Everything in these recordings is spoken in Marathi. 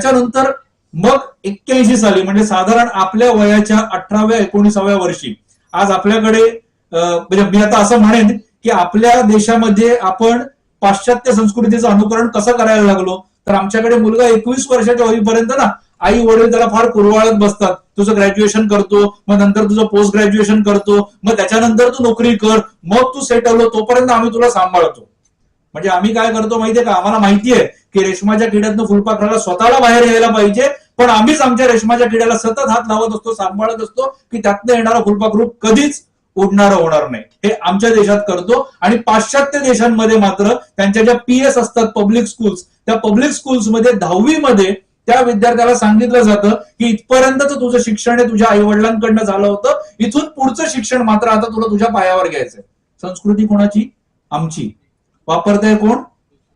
त्याच्यानंतर मग एक्क्याऐंशी साली म्हणजे साधारण आपल्या वयाच्या अठराव्या एकोणीसाव्या वर्षी आज आपल्याकडे म्हणजे मी आता असं म्हणेन की आपल्या देशामध्ये आपण पाश्चात्य संस्कृतीचं अनुकरण कसं करायला लागलो? तर आमच्याकडे मुलगा एकवीस वर्षाच्या होईपर्यंत ना आई वडील त्याला फार कुरवाळत बसतात. तुझं ग्रॅज्युएशन करतो मग नंतर तुझं पोस्ट ग्रॅज्युएशन करतो मग त्याच्यानंतर तू नोकरी कर मग तू सेटल हो तोपर्यंत आम्ही तुला सांभाळतो. म्हणजे आम्ही काय करतो माहितीये का? आम्हाला माहितीये की रेशमाच्या किड्यातनं फुलपाखराला स्वतःला बाहेर यायला पाहिजे पण आम्हीच आमच्या रेशमाच्या किड्याला सतत हात लावत असतो सांभाळत असतो की त्यातनं येणारा फुलपाखरू कधीच उडणार होणार नाही. हे आमच्या देशात करतो आणि पाश्चात्य देशांमध्ये मात्र त्यांच्या ज्या पी एस असतात पब्लिक स्कूल्स त्या पब्लिक स्कूल्समध्ये दहावीमध्ये त्या विद्यार्थ्याला सांगितलं जातं की इथपर्यंतच तुझं शिक्षण हे तुझ्या आई वडिलांकडनं झालं होतं इथून पुढचं शिक्षण मात्र आता तुला तुझ्या पायावर घ्यायचंय. संस्कृती कोणाची? आमची. वापरताय कोण?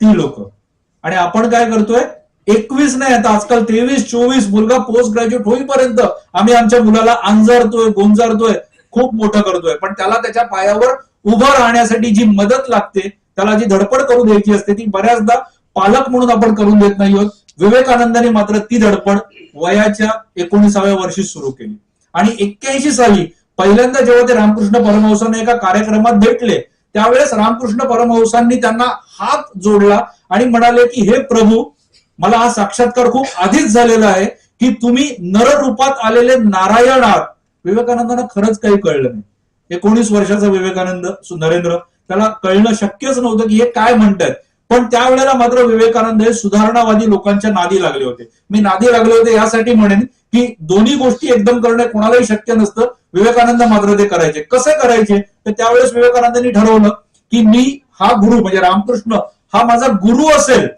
ती लोक. आणि आपण काय करतोय? एकवीस नाही आता आजकाल तेवीस चोवीस मुलगा पोस्ट ग्रॅज्युएट होईपर्यंत आम्ही आमच्या मुलाला अंजारतोय गोंजारतोय खूप मोठं करतोय. पण त्याला त्याच्या पायावर उभं राहण्यासाठी जी मदत लागते त्याला जी धडपड करू द्यायची असते ती बऱ्याचदा पालक म्हणून आपण करून देत नाही आहोत विवेकानंदाने मात्र ती धडपड वयाच्या एकोणीसाव्या वर्षी सुरू केली. आणि एक्क्याऐंशी साली पहिल्यांदा जेव्हा ते रामकृष्ण परमहंसाने एका कार्यक्रमात भेटले त्यावेळेस रामकृष्ण परमहंसांनी त्यांना हात जोडला आणि म्हणाले की हे प्रभू मला हा साक्षात्कार खूप आधीच झालेला आहे की तुम्ही नररूपात आलेले नारायण आहात. विवेकानंदांना खरंच काही कळलं नाही. एकोणीस वर्षाचा विवेकानंद नरेंद्र त्याला कळणं शक्यच नव्हतं की हे काय म्हणतायत. पण त्यावेळेला मात्र विवेकानंद हे सुधारणावादी लोकांच्या नादी लागले होते. मी नादी लागले होते यासाठी म्हणेन की दोन्ही गोष्टी एकदम करणं कोणालाही शक्य नसतं. विवेकानंद मात्र ते करायचे. कसे करायचे? तर त्यावेळेस विवेकानंदांनी ठरवलं की मी हा गुरु म्हणजे रामकृष्ण हा माझा गुरु असेल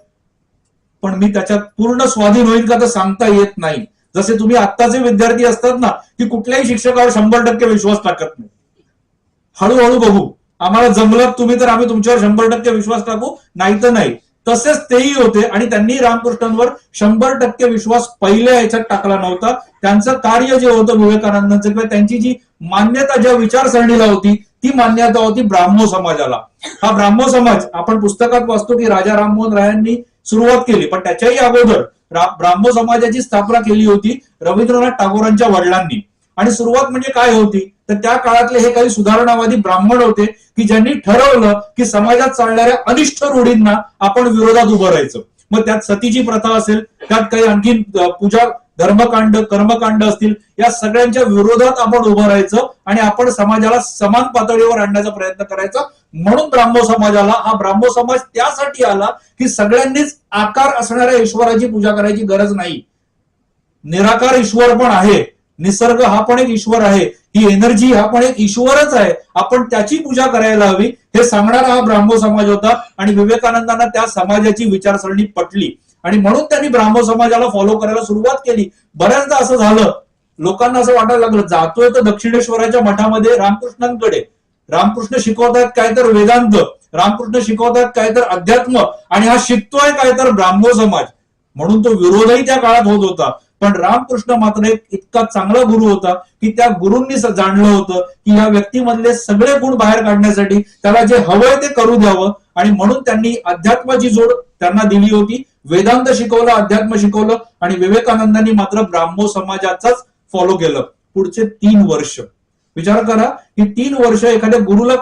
पण मी त्याच्यात पूर्ण स्वाधीन होईल का तर सांगता येत नाही. जसे तुम्ही आत्ताचे विद्यार्थी असतात ना की कुठल्याही शिक्षकावर शंभर टक्के विश्वास टाकत नाही. हळूहळू बघू. आम्हाला जमलं तुम्ही तर आम्ही तुमच्यावर शंभर टक्के विश्वास टाकू. नाही तर नाही. तसेच तेही होते आणि त्यांनी रामकृष्णांवर शंभर टक्के विश्वास पहिल्या याच्यात टाकला नव्हता. त्यांचं कार्य जे होतं विवेकानंदांचं किंवा त्यांची जी मान्यता ज्या विचारसरणीला होती ती मान्यता होती ब्राह्मो समाजाला. हा ब्राह्मो समाज आपण पुस्तकात वाचतो की राजा राममोहन रायांनी सुरुवात केली पण त्याच्याही अगोदर ब्राह्मो समाजाची स्थापना केली होती रवींद्रनाथ टागोरांच्या वडिलांनी. आणि सुरुवात म्हणजे काय होती? तर त्या काळातले हे काही सुधारणावादी ब्राह्मण होते की ज्यांनी ठरवलं की समाजात चालणाऱ्या अनिष्ट रूढींना आपण विरोधात उभं राहायचं. मग त्यात सतीची प्रथा असेल त्यात काही आणखी पूजा धर्मकांड कर्मकांड असतील या सगळ्यांच्या विरोधात आपण उभं राहायचं आणि आपण समाजाला समान पातळीवर आणण्याचा प्रयत्न करायचा. म्हणून ब्राह्मो समाजाला हा ब्राह्मो समाज त्यासाठी आला की सगळ्यांनीच आकार असणाऱ्या ईश्वराची पूजा करायची गरज नाही. निराकार ईश्वर पण आहे. निसर्ग हा पण एक ईश्वर आहे. ही एनर्जी हा पण एक ईश्वरच आहे. आपण त्याची पूजा करायला हवी. हे सांगणारा हा ब्राह्मो समाज होता आणि विवेकानंदांना त्या समाजाची विचारसरणी पटली. आणि म्हणून त्यांनी ब्राह्मो समाजाला फॉलो करायला सुरुवात केली. बऱ्याचदा असं झालं. लोकांना असं वाटायला लागलं जातोय तर दक्षिणेश्वराच्या मठामध्ये रामकृष्णांकडे. रामकृष्ण शिकवतात काय तर वेदांत. रामकृष्ण शिकवतात काय तर अध्यात्म. आणि हा शिकतोय काय तर ब्राह्मो समाज. म्हणून तो विरोधही त्या काळात होत होता. पण रामकृष्ण मात्र एक इतका चांगला गुरु होता की त्या गुरूंनी जाणलं होतं की या व्यक्तीमधले सगळे गुण बाहेर काढण्यासाठी त्याला जे हवंय ते करू द्यावं. आणि म्हणून त्यांनी अध्यात्माची जोड त्यांना दिली होती. वेदांत शिकवलं अध्यात्म शिकवलं आणि विवेकानंदांनी मात्र ब्राह्मो समाजाचाच फॉलो केलं. पुढचे तीन वर्ष. विचार करा की तीन वर्ष एखाद्या गुरुला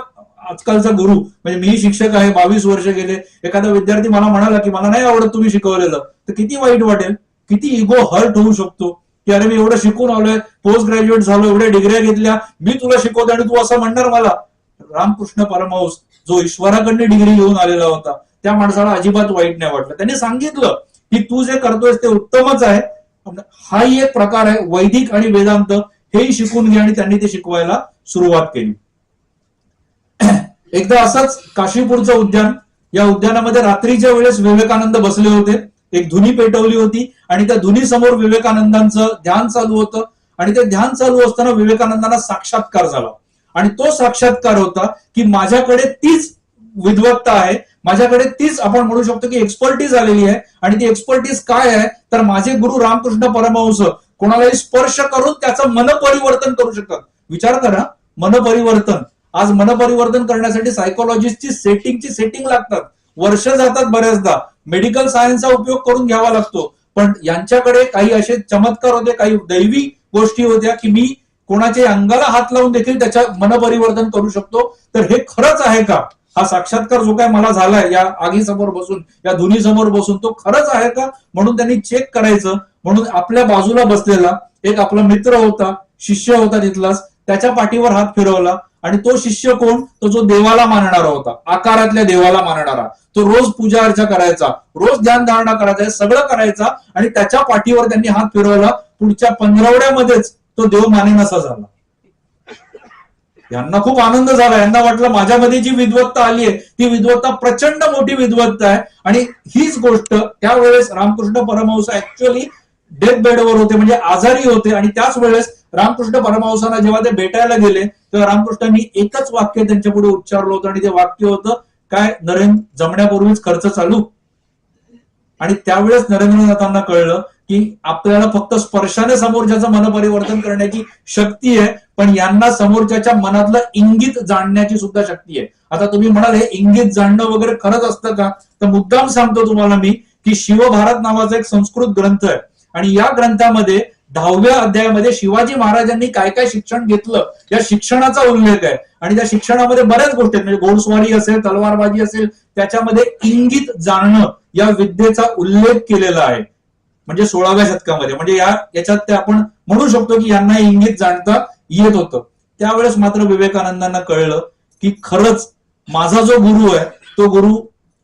आजकालचा गुरु म्हणजे मी शिक्षक आहे बावीस वर्ष गेले. एखादा विद्यार्थी मला म्हणाला की मला नाही आवडत तुम्ही शिकवलेलं. तर किती वाईट वाटेल? किती इगो हर्ट होऊ शकतो? की अरे मी एवढं शिकून आलोय पोस्ट ग्रॅज्युएट झालो एवढ्या डिग्र्या घेतल्या मी तुला शिकवतो आणि तू असं म्हणणार मला. रामकृष्ण परमहंस जो ईश्वराकडनं डिग्री घेऊन आलेला होता त्या माणसाला अजिबात वाईट नाही वाटलं. त्यांनी सांगितलं की तू जे करतोयस ते उत्तमच आहे हाही एक प्रकार आहे वैदिक आणि वेदांत हेही शिकून घे आणि त्यांनी ते शिकवायला सुरुवात केली. एकदा असंच काशीपूरचं उद्यान. या उद्यानामध्ये रात्रीच्या वेळेस विवेकानंद बसले होते. एक धुनी पेटवली होती आणि त्या धुनी समोर विवेकानंदांचं ध्यान चालू होतं. आणि ते ध्यान चालू असताना विवेकानंदांना साक्षात्कार झाला. आणि तो साक्षात्कार होता की माझ्याकडे तीच विद्वत्ता आहे. माझ्याकडे तीच आपण म्हणू शकतो की एक्सपर्टीज आलेली आहे. आणि ती एक्सपर्टीज काय आहे? तर माझे गुरु रामकृष्ण परमहंस कोणालाही स्पर्श करून त्याचं मनपरिवर्तन करू शकतात. विचार करा मनपरिवर्तन. आज मनपरिवर्तन करण्यासाठी सायकोलॉजिस्टची सेटिंगची सेटिंग लागतात. वर्ष जातात बऱ्याचदा. मेडिकल सायन्सचा उपयोग करून घ्यावा लागतो. पण यांच्याकडे काही असे चमत्कार होते काही दैवी गोष्टी होत्या की मी कोणाच्या अंगाला हात लावून देखील त्याच्या मनपरिवर्तन करू शकतो. तर हे खरंच आहे का? हा साक्षात्कार जो काय मला झालाय या आगीसमोर बसून या धुनीसमोर बसून तो खरंच आहे का? म्हणून त्यांनी चेक करायचं. म्हणून आपल्या बाजूला बसलेला एक आपला मित्र होता शिष्य होता तिथलाच. त्याच्या पाठीवर हात फिरवला आणि तो शिष्य कोण? तो जो देवाला मानणारा होता आकारातल्या देवाला मानणारा. तो रोज पूजा अर्चा करायचा रोज ध्यान धारणा करायचा सगळं करायचा आणि त्याच्या पाठीवर त्यांनी हात फिरवला. पुढच्या पंधरवड्यामध्येच तो देव मानेनासा झाला. यांना खूप आनंद झाला. यांना वाटलं माझ्यामध्ये जी विद्वत्ता आली आहे ती विद्वत्ता प्रचंड मोठी विद्वत्ता आहे. आणि हीच गोष्ट त्यावेळेस रामकृष्ण परमहंस ऍक्च्युअली डेथ बेडवर होते म्हणजे आजारी होते. आणि त्याच वेळेस रामकृष्ण परमहंसांना जेव्हा ते भेटायला गेले तेव्हा रामकृष्णांनी एकच वाक्य त्यांच्या पुढे उच्चारलं होतं आणि ते वाक्य होतं काय नरेंद्र जमण्यापूर्वीच खर्च चालू? आणि त्यावेळेस नरेंद्रनाथांना कळलं की आपल्याला फक्त स्पर्शाने समोरच्याचं मन परिवर्तन करण्याची शक्ती आहे पण यांना समोरच्याच्या मनातलं इंगित जाणण्याची सुद्धा शक्ती आहे. आता तुम्ही म्हणाल हे इंगित जाणणं वगैरे खरंच असतं का? तर मुद्दाम सांगतो तुम्हाला मी की शिवभारत नावाचा एक संस्कृत ग्रंथ आहे. आणि या ग्रंथामध्ये दहाव्या अध्यायामध्ये शिवाजी महाराजांनी काय काय शिक्षण घेतलं? या शिक्षणाचा उल्लेख आहे. आणि त्या शिक्षणामध्ये बऱ्याच गोष्टी आहेत. म्हणजे घोडस्वारी असेल तलवारबाजी असेल त्याच्यामध्ये इंगित जाणणं या विद्येचा उल्लेख केलेला आहे. म्हणजे सोळाव्या शतकामध्ये. म्हणजे या याच्यात ते आपण म्हणू शकतो की यांना इंगित जाणता येत होतं. त्यावेळेस मात्र विवेकानंदांना कळलं की खरंच माझा जो गुरु आहे तो गुरु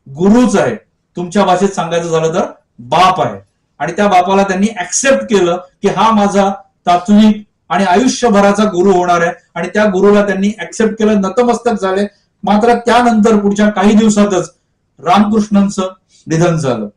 गुरुच आहे. तुमच्या भाषेत सांगायचं झालं तर बाप आहे. आणि त्या बापाला त्यांनी ऍक्सेप्ट केलं की हा माझा तात्विक आणि आयुष्यभराचा गुरु होणार आहे. आणि त्या गुरुला त्यांनी ऍक्सेप्ट केलं नतमस्तक झाले. मात्र त्यानंतर पुढच्या काही दिवसातच रामकृष्णांचं निधन झालं.